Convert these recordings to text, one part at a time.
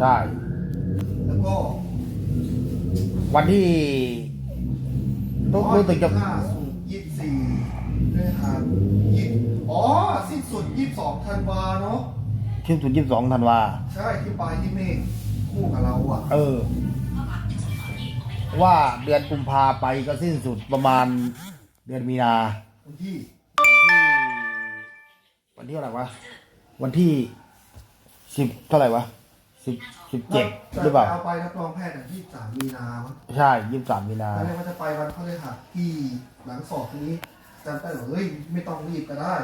ใช่ แล้วก็วันที่รู้รู้สึกจะห้าสุดยี่สิบสี่ด้วยครับยี่อ๋อสิ้นสุดยี่สิบสองธันวาเนาะชิ้นสุดยี่สิบสองธันวา ใช่ที่ปลายที่เมฆคู่กับเราอะ เออ ว่าเดือนกุมภาไปก็สิ้นสุดประมาณเดือนมีนา วันที่ วันที่วันที่อะไรวะ วันที่สิบเท่าไหร่วะ สิบสิบเจ็ดหรือเปล่าเอาไปรับรองแพทย์ที่สามมีนามั้งใช่ยี่สิบสามมีนาตอนแรกว่าจะไปวันพฤหัสที่หลังสอบทีนี้จำได้เหรอเฮ้ยไม่ต้องรีบก็ได้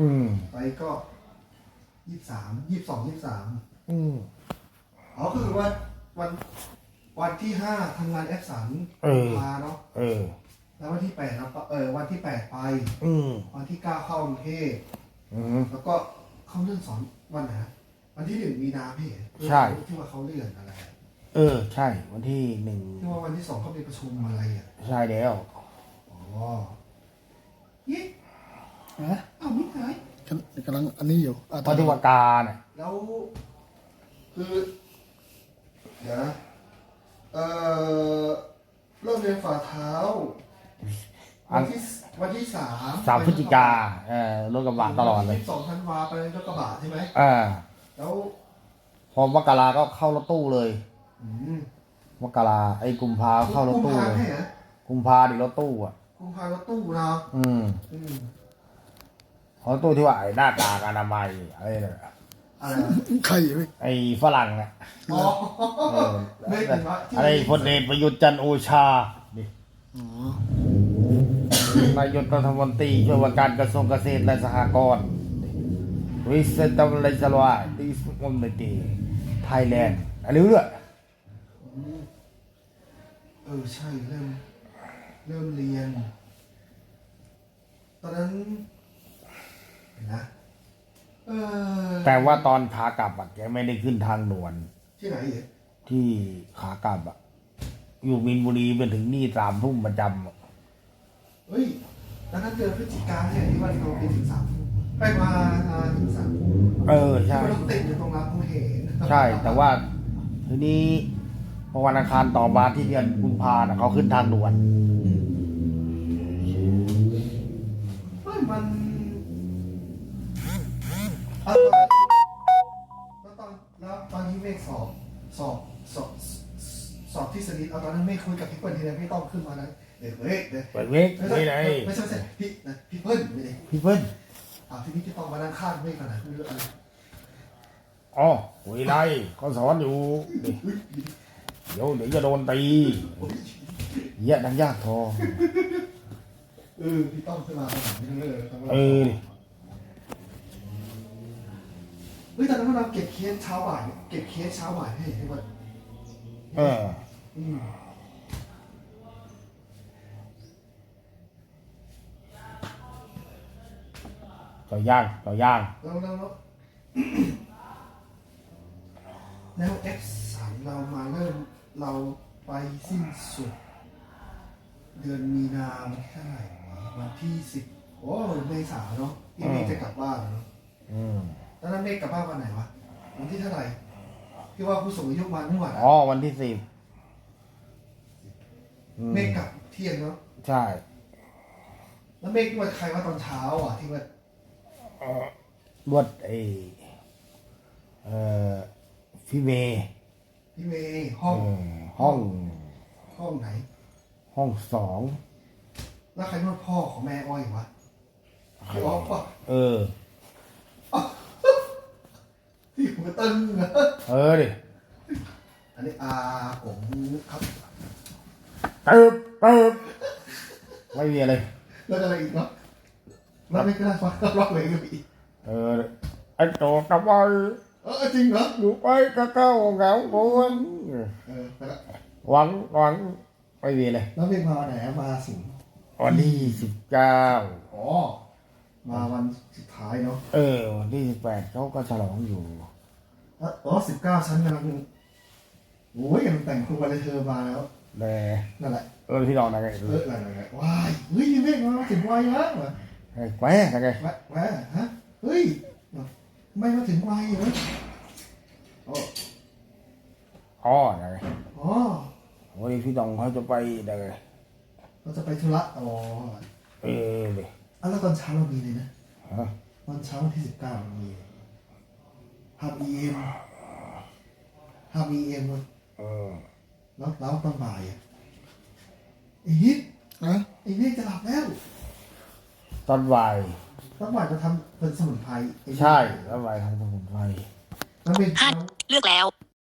อืม ไปก็ยี่สิบสามยี่สิบสองยี่สิบสามอืม อ๋อคือว่าวันวันที่ห้าทำงานแอปสันเออ พาเนาะเออ แล้ววันที่แปดเราก็เออวันที่แปดไป อืม วันที่เก้าเข้ากรุงเทพอืม แล้วก็เข้าเรื่องสอนวันไหนนะ วันที่หนึ่งมีนาพี่เอ๋ใช่ ที่ว่าเขาเลื่อนอะไรเออ ใช่ วันที่หนึ่งที่ว่าวันที่สองเขามีประชุมอะไรอะใช่แล้วอ๋อยี่ฮะอ้าวมิหายกำกำลังอันนี้อยู่อะปฏิวัติการน่ะแล้วคือ เดี๋ยวนะเออเริ่มเรียนฝ่าเท้าวันที่วันที่สามสามพฤศจิกาเออรถกระบะตลอดเลยสองธันวาไปรถกระบะใช่ไหมอ่า แล้วพอมกราก็เข้ารถตู้เลย อืมมกราไอ้กุมภาเข้ารถกุมตู้ภาเลยให้เหรอกุมภาดิรถตู้อะ กุมภารถตู้นะอืมอืมรถตู้ที่ว่าไอ้หน้ากากอนามัยอะไรเนี่ยอะไรวะใครไม่ไอ้ฝรั่งน่ะอ๋อเออไม่ถึงว่าที่อะไรพลเอกประยุทธ์จันทร์โอชานี่อ๋อนายกรัฐมนตรีช่วยว่าการกระทรวงเกษตรและสหกรณ์ วิสตอมเลสลวาดิสมอมเนตีไทยแลนด์อะไรรู้ด้วยอืมเออใช่เริ่มเริ่มเรียน ตอนนั้นเห็นนะเออแต่ว่าตอนขากลับอะแกไม่ได้ขึ้นทางด่วน ที่ไหนเหรอที่ขากลับอะอยู่มินบุรีไปถึงนี่สามทุ่มประจำอะเฮ้ยตอนนั้นเดือนพฤศจิกาเนี่ยที่ว่าเราไปถึงสามทุ่ม ไปมามาถึงสามทุ่มเออใช่ที่ว่าเราติดอยู่ตรงรับผู้เห็นใช่ แต่ว่าทีนี้พอวันอังคารต่อมาที่เดือนกุมภาน่ะเขาขึ้นทางด่วน เฮ้ยมันอะตอนแล้วตอนแล้วตอนที่เมฆสอบสอบสอบสอบที่สนิทเอาตอนนั้นเมฆคุยกับพี่เปิ้ลทีไรไม่ต้องขึ้นมานะเดี๋ยวเฮ้ยเดี๋ยวเปิดเวกไม่ใช่นี่ไงไม่ใช่ไม่ใช่พี่นะพี่เปิ้ลไม่ได้พี่เพิ่น อ่าทีนี้พี่ต้องมานั่งข้างเมฆกันนะไม่รู้อะไรอ๋อวิไลเขาสอนอยู่นี่เดี๋ยวเดี๋ยวจะโดนตีเหี้ยอะดังยากทอเออพี่ต้องขึ้นมาไม่รู้เลยต้องเออดิเฮ้ยตอนนั้นเราเก็บเคสเช้าบ่ายเก็บเคสเช้าบ่ายให้ให้ว่าเอออืม ต่อย่างต่อย่างแล้วแล้วแล้วแล้วเอฟสามเรามาเริ่มเราไปสิ้นสุด เดือนมีนาวันที่เท่าไหร่วะวันที่สิบโอ้เมษาเนาะที่เมฆจะกลับบ้านเนาะอืมตอนนั้นเมฆกลับบ้านวันไหนวะวันที่เท่าไหร่ที่ว่าผู้สูงอายุมาทั้งวันอ๋อวันที่สิบอืมเมฆกลับเที่ยงเนาะใช่ แล้วเมฆที่ว่าใครว่าตอนเช้าอะที่ว่า เอ่อรวดไอเอ่อพี่เมย์พี่เมย์ห้อง เออห้องห้องไหน ห้องสองแล้วใครนวดพ่อของแม่อ้อยวะพี่อ๊อฟปะเออ ที่หัวตึงอะเออดิอันนี้อาผมครับตึบตึบไม่มีอะไรแล้วก็อะไรอีกเนาะ แล้วไม่กล้าฟังร้องเพลงกันอีกเออไอ้โตกระบอยเออจริงเหรออยู่ไปก็เก้าเหงาโกนเออแล้วก็หวังหวังไม่มีเลยแล้วเพลงมาวันไหนมาสิงวันที่สิบเก้าอ๋อมาวันสุดท้ายเนาะเออวันที่สิบแปดเขาก็ฉลองอยู่แล้วอ๋อสิบเก้าชั้นกำลังโอ้ยยังแต่งตัวเลยเธอมาแล้วแต่นั่นแหละเออที่นอนอะไรเอออะไรอะไรว้ายเฮ้ยเมฆมาถึงวัยแล้วเหรอ ไอ้แควอะไรแวะแวะฮะ เฮ้ยไม่มาถึงวัยเหรอโอ้อ๋อได้อ๋อวันนี้พี่น้องเขาจะไปได้เราจะไปธุระอ๋อเออเลยอะแล้วตอนเช้าเรามีเลยนะฮะตอนเช้าวันที่สิบเก้ามีทำเอ็มทำเอ็มเออแล้วแล้วตอนบ่ายอะไอ้ฮิปนะไอ้เนี่ยจะหลับแล้ว ตอนบ่ายตอนบ่ายจะทำเป็นสมุนไพรไอ้นี่ใช่ตอนบ่ายทำสมุนไพรแล้วเป็นห้าเช้าเลือกแล้ว